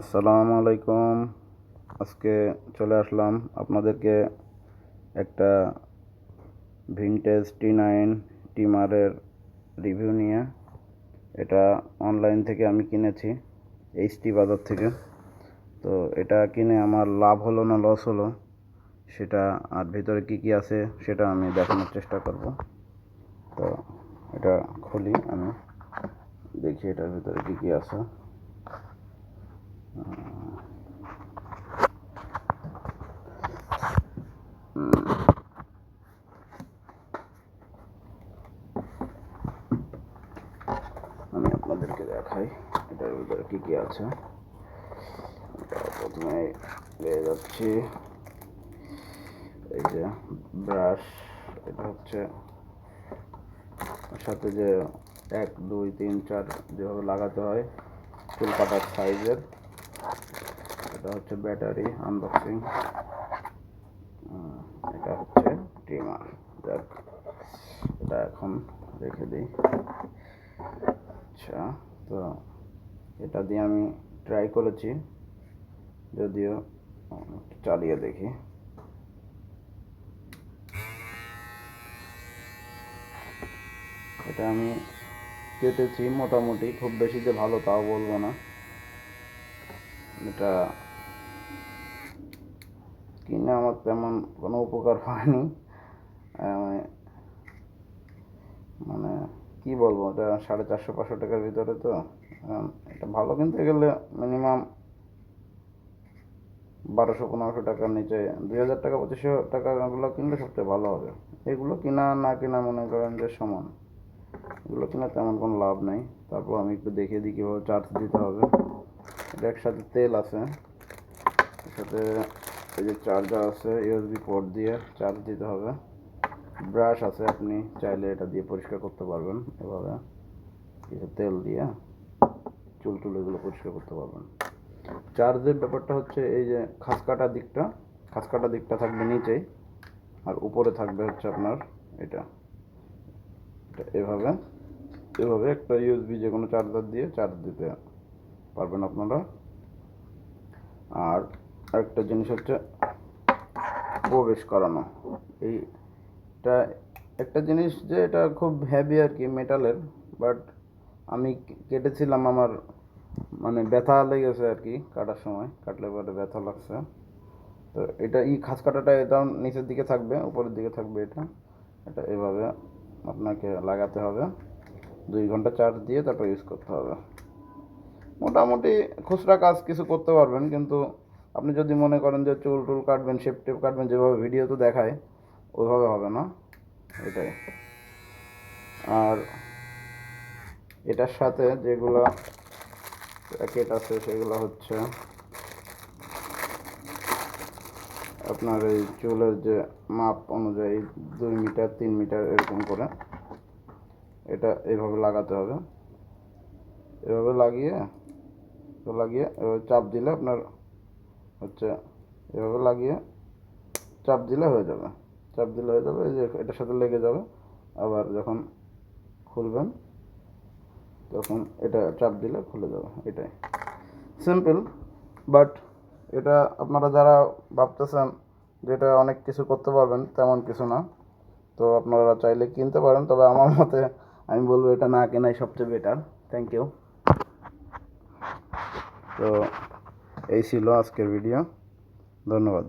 আসসালামু আলাইকুম। আজকে চলে আসলাম আপনাদেরকে একটা ভিনটেজ টি নাইন টিমারের রিভিউ নিয়ে। এটা অনলাইন থেকে আমি কিনেছি এইচটি বাজার থেকে। তো এটা কিনে আমার লাভ হলো না লস হলো, সেটা আর ভিতরে কি কি আছে সেটা আমি দেখানোর চেষ্টা করব। তো এটা খুলি আমি, দেখি এটার ভিতরে কী কী আছে আমি আপনাদেরকে দেখাই, এটার ভিতরে কি কি আছে। প্রথমে পেয়ে যাচ্ছি, এই যে ব্রাশ এটা হচ্ছে সাথে যে এক, দুই, তিন, চার যেভাবে লাগাতে হয়, চুল কাটার সাইজের, এটা হচ্ছে ব্যাটারি আনবক্সিং এটা হচ্ছে ট্রিমার যাক, এটা এখন রেখে দিই। আচ্ছা। তো এটা দিয়ে আমি ট্রাই করেছি। যদিও চালিয়ে দেখি। এটা আমি কেটেছি মোটামুটি, খুব বেশি যে ভালো তাও বলব না। এটা কিনে আমার তেমন কোনো উপকার হয়নি। কি বলব? এটা সাড়ে চারশো, পাঁচশো টাকার ভিতরে তো এটা ভালো কিনতে গেলে মিনিমাম বারোশো, পনেরোশো টাকার নিচে, দুই হাজার টাকা, পঁচিশশো টাকাগুলো কিনলে সবচেয়ে ভালো হবে। এগুলো কিনা, না কিনা মনে করেন যে সমান। এগুলো কিনা তেমন কোনো লাভ নেই। তারপর আমি একটু দেখিয়ে দিই কীভাবে চার্জ দিতে হবে। এটা একসাথে তেল আছে। সাথে এই যে চার্জার আছে ইউএসবি পোর্ট দিয়ে চার্জ দিতে হবে। ব্রাশ আছে আপনি চাইলে এটা দিয়ে পরিষ্কার করতে পারবেন এভাবে। কিছু তেল দিয়ে চুল টুল এগুলো পরিষ্কার করতে পারবেন। চার্জের ব্যাপারটা হচ্ছে এই যে খাস কাটা দিকটা, খাস কাটা দিকটা থাকবে নিচেই, আর উপরে থাকবে হচ্ছে আপনার এটা। এটা এভাবে এভাবে একটা ইউএসবি যে কোনো চার্জার দিয়ে চার্জ দিতে পারবেন আপনারা। আর একটা জিনিস হচ্ছে প্রবেশ করানো। এইটা একটা জিনিস যে এটা খুব হ্যাভি আর কি মেটালের বাট আমি কেটেছিলাম আমার মানে ব্যথা লেগেছে আর কি কাটার সময়, কাটলে পরে ব্যথা লাগছে। তো এটা এই খাস কাটাটা এটা নিচের দিকে থাকবে, উপরের দিকে থাকবে এটা। এটা এভাবে আপনাকে লাগাতে হবে। দুই ঘণ্টা চার্জ দিয়ে তারপর ইউজ করতে হবে। মোটামুটি খুচরা কাজ কিছু করতে পারবেন, কিন্তু আপনি যদি মনে করেন যে চুল টুল কাটবেন শেপ টেপ কাটবেন, যেভাবে ভিডিও তো দেখায় ওইভাবে হবে না এটাই আর এটার সাথে যেগুলো প্যাকেট আছে, সেগুলো হচ্ছে আপনার এই চুলের যে মাপ অনুযায়ী দুই মিটার, তিন মিটার এরকম করে এটা এভাবে লাগাতে হবে। এভাবে লাগিয়ে লাগিয়ে, এভাবে চাপ দিলে আপনার হচ্ছে এভাবে লাগিয়ে চাপ দিলে হয়ে যাবে। চাপ দিলে হয়ে যাবে, এই যে এটার সাথে লেগে যাবে। আবার যখন খুলবেন, তখন এটা চাপ দিলে খুলে যাবে, এটাই। সিম্পল বাট এটা আপনারা যারা ভাবতেছেন যেটা অনেক কিছু করতে পারবেন, তেমন কিছু না। তো আপনারা চাইলে কিনতে পারেন, তবে আমার মতে আমি বলব এটা না কেনাই সবচেয়ে বেটার থ্যাংক ইউ তো এই ছিল আজকের ভিডিও ধন্যবাদ।